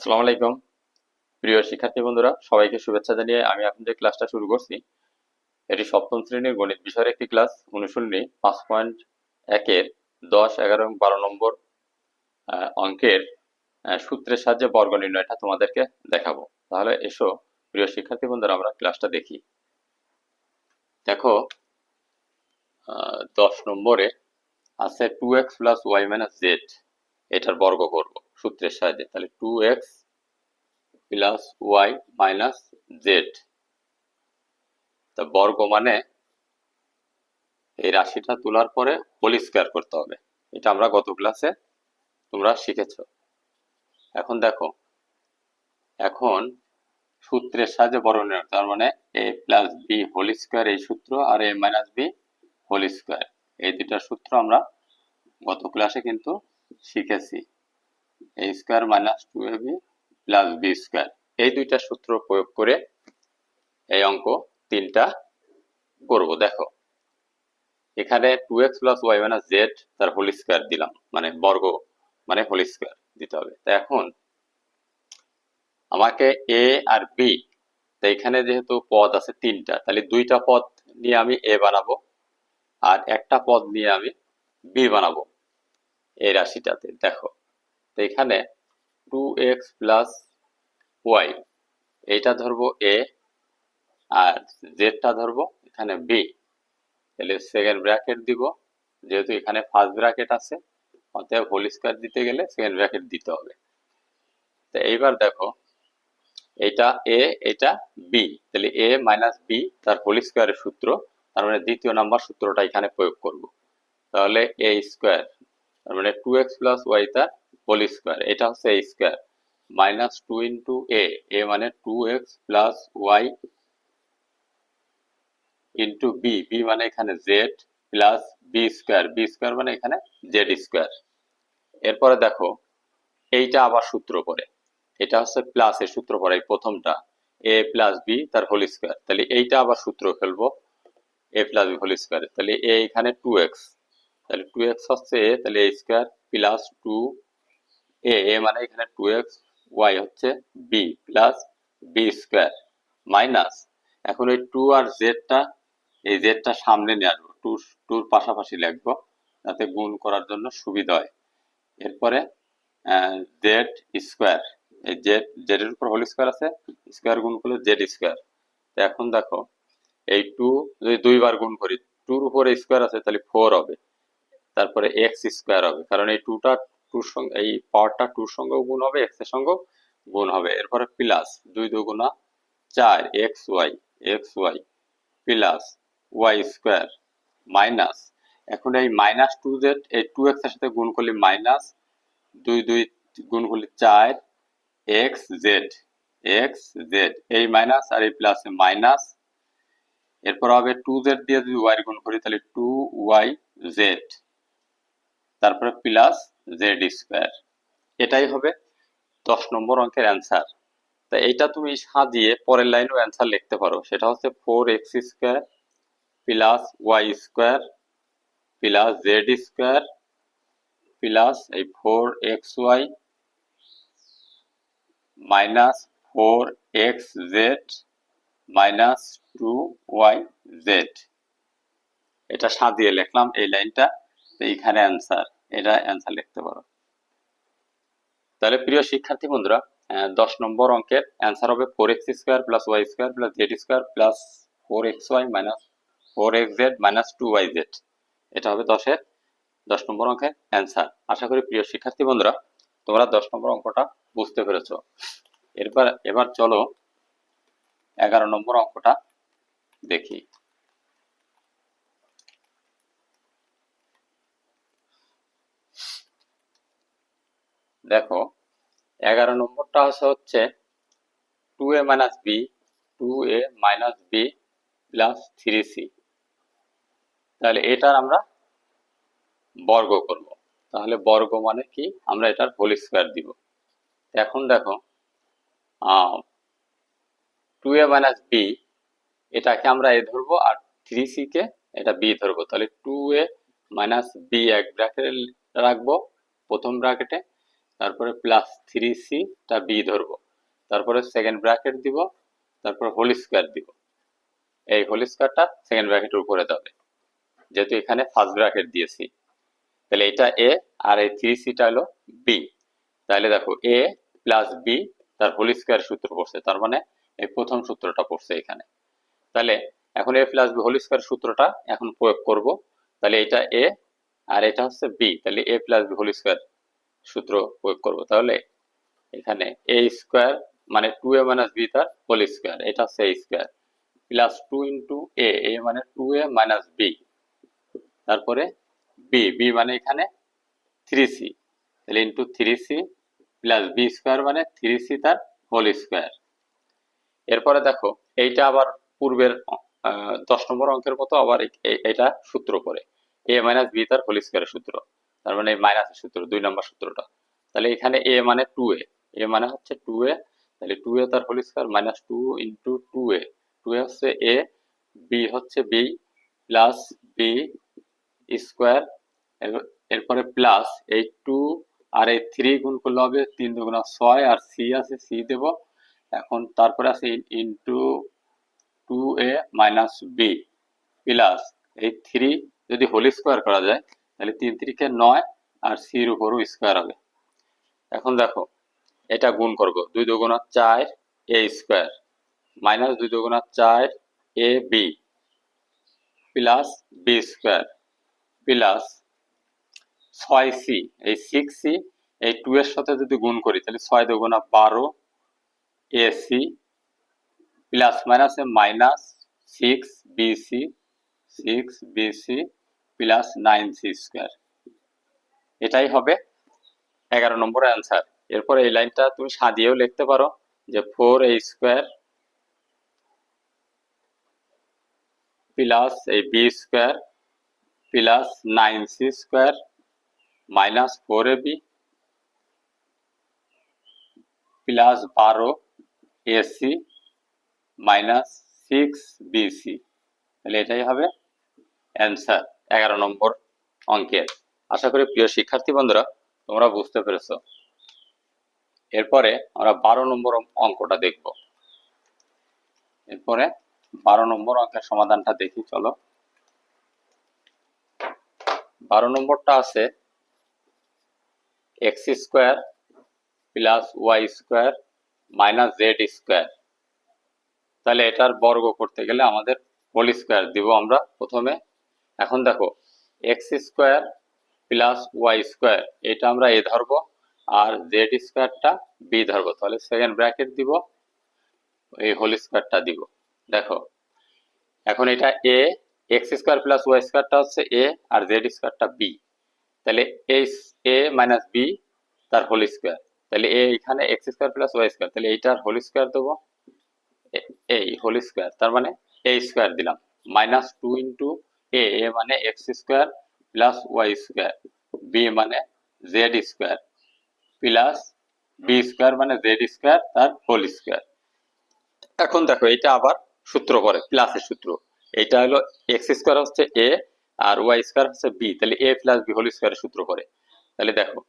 আসসালামু আলাইকুম। প্রিয় শিক্ষার্থী বন্ধুরা, সবাইকে শুভেচ্ছা জানিয়ে আমি যে ক্লাসটা শুরু করছি। এটি সপ্তম শ্রেণির গণিত বিষয়ের একটি ক্লাস। অনুশীলনী পাঁচ পয়েন্ট একের দশ, এগারো এবং বারো নম্বর অঙ্কের সূত্রের সাহায্যে বর্গ নির্ণয়টা তোমাদেরকে দেখাবো। তাহলে এসো, প্রিয় শিক্ষার্থী বন্ধুরা, আমরা ক্লাসটা দেখি। দেখো দশ নম্বরে আছে two X plus Y minus Z এটার বর্গ করব সূত্রের সাহায্যে, তাহলে two X plus Y minus Z তা বর্গ মানে এই রাশিটা তোলার পরে হোল স্কোয়ার করতে হবে। এটা আমরা গত ক্লাসে তোমরা শিখেছ। এখন দেখো, এখন সূত্রের সাহায্যে বর্গ নির্ণয়, তার মানে A plus B whole square এই সূত্র আর A minus B whole square এই দুইটা সূত্র আমরা গত ক্লাসে কিন্তু শিখেছি। এই দুইটা সূত্র প্রয়োগ করে এই অঙ্ক তিনটা করব। দেখো, এখানে two X plus Y minus Z তার হোল স্কোয়ার দিলাম মানে বর্গ মানে হোল স্কোয়ার দিতে হবে। তো এখন আমাকে এ আর বি এখানে যেহেতু পদ আছে তিনটা, তাহলে দুইটা পদ নিয়ে আমি এ বানাবো আর একটা পদ নিয়ে আমি বি বানাবো। এই রাশিটাতে, দেখো। তো এখানে টু এক্স প্লাস ওয়াই এইটা ধরবো এ আর জেডটা ধরবো এখানে বি তাহলে সেকেন্ড ব্র্যাকেট দিব, যেহেতু এখানে ফার্স্ট ব্র্যাকেট আছে, অতএব হোল স্কোয়ার দিতে গেলে সেকেন্ড ব্র্যাকেট দিতে হবে। তো এইবার দেখো এটা এ এটা বি তাহলে এ মাইনাস বি তার হোল স্কোয়ারের সূত্র, তার মানে দ্বিতীয় নাম্বার সূত্রটা এখানে প্রয়োগ করব। তাহলে এ স্কোয়ার তার মানে টু এক্স প্লাস ওয়াই তার হোল স্কোয়ার এটা হচ্ছে A square minus two into A A মানে two X plus Y into B B মানে এখানে Z plus B square B square মানে এখানে জেড স্কোয়ার এরপরে দেখো, এইটা আবার সূত্র পরে এটা হচ্ছে প্লাস এর সূত্র পরে এই প্রথমটা এ প্লাস বি তার হোল স্কোয়ার তাহলে এইটা আবার সূত্র ফেলব A plus B whole square তাহলে এ এখানে টু এক্স তাহলে টু এক্স হচ্ছে এ তাহলে A square plus two A A মানে এখানে টু এক্স ওয়াই হচ্ছে B plus B square minus এখন ওই টু আর জেডটা এই জেডটা সামনে নিয়ে আসব টু টুর পাশাপাশি লিখব, যাতে গুণ করার জন্য সুবিধা হয়। এরপরে জেড স্কোয়ার এই জেড জেড এর উপর হোল স্কোয়ার আছে স্কোয়ার গুণ করলে জেড স্কোয়ার তো এখন দেখো, এই টু যদি দুইবার গুণ করি টুর উপরে স্কোয়ার আছে, তাহলে ফোর হবে, তারপরে এক্স স্কোয়ার হবে, কারণ এই টুটা টুর সঙ্গে এই পাওয়ারটা টুর সঙ্গেও গুণ হবে এক্সের সঙ্গেও গুণ হবে। এরপরে প্লাস দুই দুগুণা চার x y x y plus y square minus এখন এই মাইনাস টু জেড এই টু এক্সের সাথে গুণ করলে মাইনাস দুই দুই গুণ করলে চার এক্স জেড এক্স জেড এই মাইনাস আর এই প্লাস মাইনাস এরপর হবে টু জেড দিয়ে যদি ওয়াই গুণ করি, তাহলে টু ওয়াই জেড তারপরে প্লাস জেড স্কোয়ার এটাই হবে দশ নম্বর অঙ্কের অ্যান্সার তা এইটা তুমি সাজিয়ে পরের লাইনেও অ্যান্সার লিখতে পারো। সেটা হচ্ছে four x square plus y square plus z square plus এই four x y minus four x z minus two y z এটা সাজিয়ে লিখলাম এই লাইনটা এইখানে অ্যান্সার এটা অ্যান্সার লিখতে পারো। তাহলে প্রিয় শিক্ষার্থী বন্ধুরা দশ নম্বর অঙ্কের অ্যান্সার হবে four x square plus y square plus z square plus four x y minus four x z minus two y z এটা হবে দশের দশ নম্বর অঙ্কের অ্যান্সার আশা করি প্রিয় শিক্ষার্থী বন্ধুরা, তোমরা দশ নম্বর অঙ্কটা বুঝতে পেরেছ। এরপর, এবার চলো এগারো নম্বর অঙ্কটা দেখি। দেখো, এগারো নম্বরটা হচ্ছে হচ্ছে two a minus b two a minus b plus three c তাহলে এটার আমরা বর্গ করব। তাহলে বর্গ মানে কি? আমরা এটার হোল স্কোয়ার দিব। এখন দেখো টু এ মাইনাস বি এটাকে আমরা এ ধরবো আর থ্রি সি কে এটা বি ধরবো। তাহলে টু এ মাইনাস বি এক ব্র্যাকেটে রাখব, প্রথম ব্র্যাকেটে তারপরে প্লাস থ্রি সিটা বি ধরবো। তারপরে সেকেন্ড ব্র্যাকেট দিব, তারপর হোল স্কোয়ার দিব। এই হোল স্কোয়ারটা সেকেন্ড ব্র্যাকেটের উপরে দেবে যেহেতু এখানে ফার্স্ট ব্র্যাকেট দিয়েছি। তাহলে এটা এ আর এই থ্রি সিটা হলো বি তাহলে দেখো এ প্লাস বি তার হোল স্কোয়ার সূত্র পড়ছে। তার মানে এই প্রথম সূত্রটা পড়ছে এখানে। তাহলে এখন a plus b whole square সূত্রটা এখন প্রয়োগ করব। তাহলে এটা এ আর এটা হচ্ছে বি তাহলে a plus b whole square সূত্র প্রয়োগ করব। তাহলে এখানে এ স্কোয়ার মানে টু এ মাইনাস বি তার হোল স্কোয়ার এটা হচ্ছে a square plus two into a a মানে টু এ মাইনাস বি তারপরে বি বি মানে এখানে থ্রি সি তাহলে into three c plus b square মানে থ্রি সি তার হোল স্কোয়ার এরপরে দেখো, এইটা আবার পূর্বের দশ নম্বর অঙ্কের মতো আবার এটা সূত্র করে এ মাইনাস বি তার হোল স্কোয়ারের সূত্র। তার মানে মাইনাসের সূত্র, দুই নম্বর সূত্রটা। তাহলে এখানে এ মানে টু এ এ মানে হচ্ছে টু এ তাহলে টু এ তার whole square minus two into two a two a হচ্ছে এ বি হচ্ছে বি প্লাস বি স্কোয়ার এরপরে প্লাস এই টু আর এই থ্রি গুণ করলে হবে তিন দুগুণা ছয়, আর সি আছে সি দেব। এখন তারপরে আছে into two a minus b plus এই থ্রি যদি হোল স্কোয়ার করা যায় তাহলে তিন তিরিকে নয় আর সির উপরও স্কোয়ার হবে। এখন দেখো, এটা গুণ করব। দুই দুগুণা চার এ স্কোয়ার মাইনাস দুই দুগুণা চার a b plus b square plus ছয় সি। এই সিক্স সি, এই টু এর সাথে যদি গুণ করি, তাহলে ছয় দুগুণা বারো এ সি প্লাস মাইনাসে minus six b c six b c plus nine c square. এটাই হবে এগারো নম্বর অ্যান্সার। এরপর এই লাইনটা তুমি সাজিয়েও লিখতে পারো যে ফোর এ স্কোয়ার প্লাস এই b square plus nine c square minus four a b plus বারো a c minus six b c তাহলে এটাই হবে অ্যান্সার। এগারো নম্বর অঙ্কের আশা করি প্রিয় শিক্ষার্থী বন্ধুরা, তোমরা বুঝতে পেরেছ। এরপরে আমরা বারো নম্বর অঙ্কটা দেখব। এরপরে বারো নম্বর অঙ্কের সমাধানটা দেখি, চলো। বারো নম্বরটা আছে x square plus y square minus z square. তাহলে এটার বর্গ করতে গেলে আমাদের হোল স্কোয়ার দিব আমরা প্রথমে এখন দেখো x square plus y square এটা আমরা এ ধরবো, আর জেড স্কোয়ারটা বি ধরবো। তাহলে সেকেন্ড ব্র্যাকেট দিব, এই হোল স্কোয়ারটা দিব। দেখো, এখন এটা a x square plus y স্কোয়ারটা হচ্ছে এ আর জেড স্কোয়ারটা বি তাহলে এই এ মাইনাস বি তার হোল স্কোয়ার তাহলে এ এখানে x square plus y square তাহলে এইটার হোল স্কোয়ার দেবো এই হোল স্কোয়ার তার মানে এ স্কোয়ার দিলাম। Minus two into a a মানে x square plus y square b মানে z square plus b square মানে জেড স্কোয়ার তার হোল স্কোয়ার এখন দেখো এটা আবার সূত্র করে প্লাসের সূত্র। এটা হলো এক্স স্কোয়ার হচ্ছে এ আর ওয়াই স্কোয়ার হচ্ছে বি তাহলে এ প্লাস বি হোল স্কোয়ারের সূত্র করে। তাহলে দেখো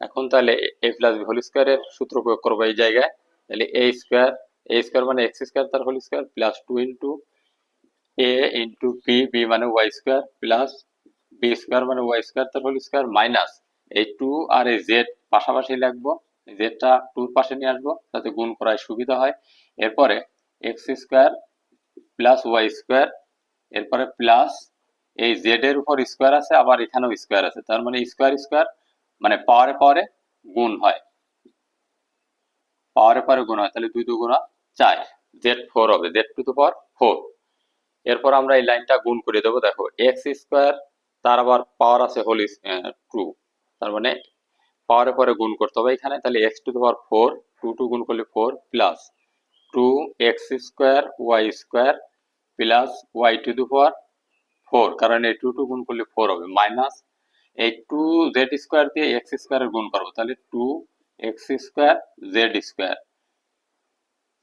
এখন তাহলে এ প্লাস বি হোল স্কোয়ারের সূত্র প্রয়োগ করব এই জায়গায়। তাহলে এ স্কোয়ার এ স্কোয়ার মানে এক্স স্কোয়ার তার whole square plus two into a into b b মানে y square plus b square মানে ওয়াই স্কোয়ার তার হোল স্কোয়ার মাইনাস এই টু আর এই জেড পাশাপাশি লিখব। জেডটা টুর পাশে নিয়ে আসব যাতে গুণ করায় সুবিধা হয়। এরপরে x square plus y square এরপরে প্লাস এই জেড এর উপর স্কোয়ার আছে, আবার এখানেও স্কোয়ার আছে। তার মানে স্কোয়ার স্কোয়ার মানে পাওয়ারে পাওয়ারে গুণ হয়। পাওয়ারে পাওয়ারে গুণ হয়, তাহলে দুই দুগুণা চার। জেড ফোর হবে z to the power four এরপর আমরা এই লাইনটা গুণ করে দেবো। দেখো এক্স স্কোয়ার তার আবার পাওয়ার আছে হোল টু তার মানে পাওয়ারের পরে গুণ করতে হবে এখানে। তাহলে x to power four two two গুণ করলে four plus two x square y square plus y to the power four কারণ এই টু টু গুণ করলে ফোর হবে। মাইনাস এই টু জেড স্কোয়ার দিয়ে এক্স স্কোয়ারের গুণ করব। তাহলে two x square z square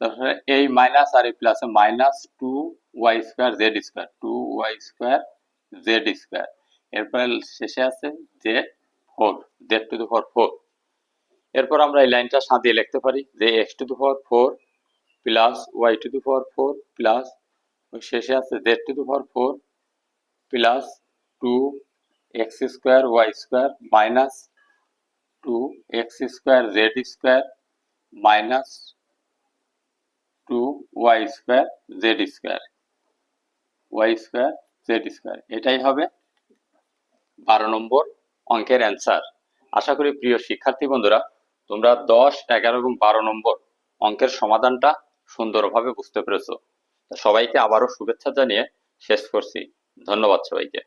তারপরে এই মাইনাস আর এই প্লাসে minus two y square z square two y square z square এরপরে শেষে আছে z four z to the four four এরপর আমরা এই লাইনটা সাজিয়ে লিখতে পারি যে x to the power four plus y to the power four plus শেষে আছে z to the power four plus two x square y square minus two x square z square minus two y square z square. Y square, z square, এটাই হবে বারো নম্বর অঙ্কের answer. আশা করি প্রিয় শিক্ষার্থী বন্ধুরা, তোমরা দশ, এগারো এবং বারো নম্বর অঙ্কের সমাধানটা সুন্দরভাবে বুঝতে পেরেছ। সবাইকে আবারও শুভেচ্ছা জানিয়ে শেষ করছি। ধন্যবাদ সবাইকে।